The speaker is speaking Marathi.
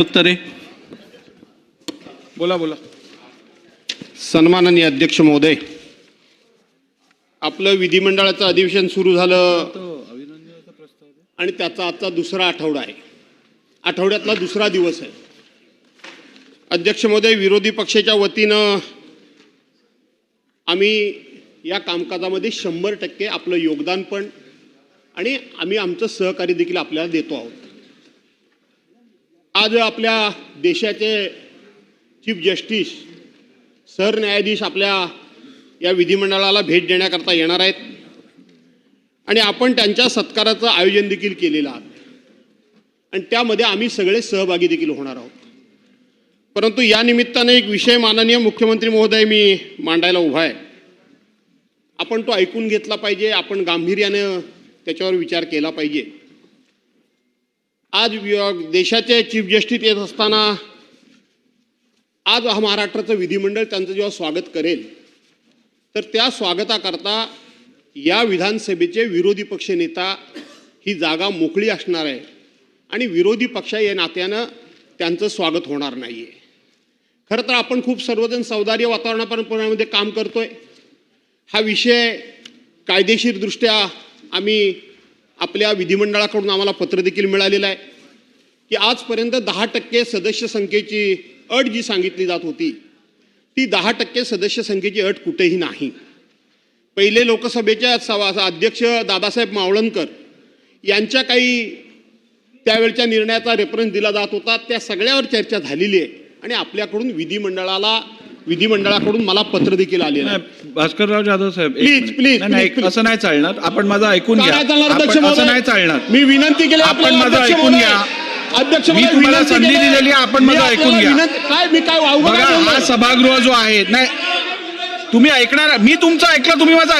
उत्तरे? बोला बोला. सन्माननीय अध्यक्ष महोदय आपलं विधिमंडळाचं अधिवेशन सुरू झालं. आणि त्याचा आजचा दुसरा आठवडा आहे. आठवड्यातला दुसरा दिवस आहे. अध्यक्ष महोदय विरोधी पक्षाच्या वतीनं आम्ही या कामकाजामध्ये शंभर टक्के आपलं योगदान पण आणि आम्ही आमचं सहकार्य देखील आपल्याला देतो आहोत. आज आपल्या देशाचे चीफ जस्टिस सरन्यायाधीश आपल्या या विधिमंडळाला भेट देण्याकरता येणार आहेत. आणि आपण त्यांच्या सत्काराचं आयोजन देखील केलेलं आहात आणि त्यामध्ये आम्ही सगळे सहभागी देखील होणार आहोत. परंतु या निमित्ताने एक विषय माननीय मुख्यमंत्री महोदय मी मांडायला उभा आहे. आपण तो ऐकून घेतला पाहिजे आपण गांभीर्यानं त्याच्यावर विचार केला पाहिजे. आज विभाग देशाचे चीफ जस्टिस येत असताना आज हा महाराष्ट्राचं विधिमंडळ त्यांचं जेव्हा स्वागत करेल तर त्या स्वागताकरता या विधानसभेचे विरोधी पक्ष नेता ही जागा मोकळी असणार आहे आणि विरोधी पक्ष या नात्यानं त्यांचं स्वागत होणार नाही आहे खरं तर आपण खूप सर्वजण सौदार्य वातावरणापर्यंत काम करतोय. हा विषय कायदेशीरदृष्ट्या आम्ही आपल्या विधिमंडळाकडून आम्हाला पत्र देखील मिळालेलं आहे. की आजपर्यंत दहा टक्के सदस्य संख्येची अट जी सांगितली जात होती ती दहा टक्के सदस्य संख्येची अट कुठेही नाही. पहिले लोकसभेच्या अध्यक्ष दादासाहेब मावळणकर यांच्या काही त्यावेळच्या निर्णयाचा रेफरन्स दिला जात होता. त्या सगळ्यावर चर्चा झालेली आहे आणि आपल्याकडून विधिमंडळाला विधिमंडळाकडून मला पत्र देखील नाही, भास्करराव जाधव साहेब please, please. असं नाही चालणार आपण माझं ऐकून घ्या नाही चालणार असं? नाही मी विनंती केली आपण माझं ऐकून. घ्या. अध्यक्ष मी तुम्हाला संधी. दिलेली आपण माझं ऐकून घ्या. काय मी काय हा? सभागृह जो आहे नाही तुम्ही ऐकणार मी तुमचं ऐकलं तुम्ही माझं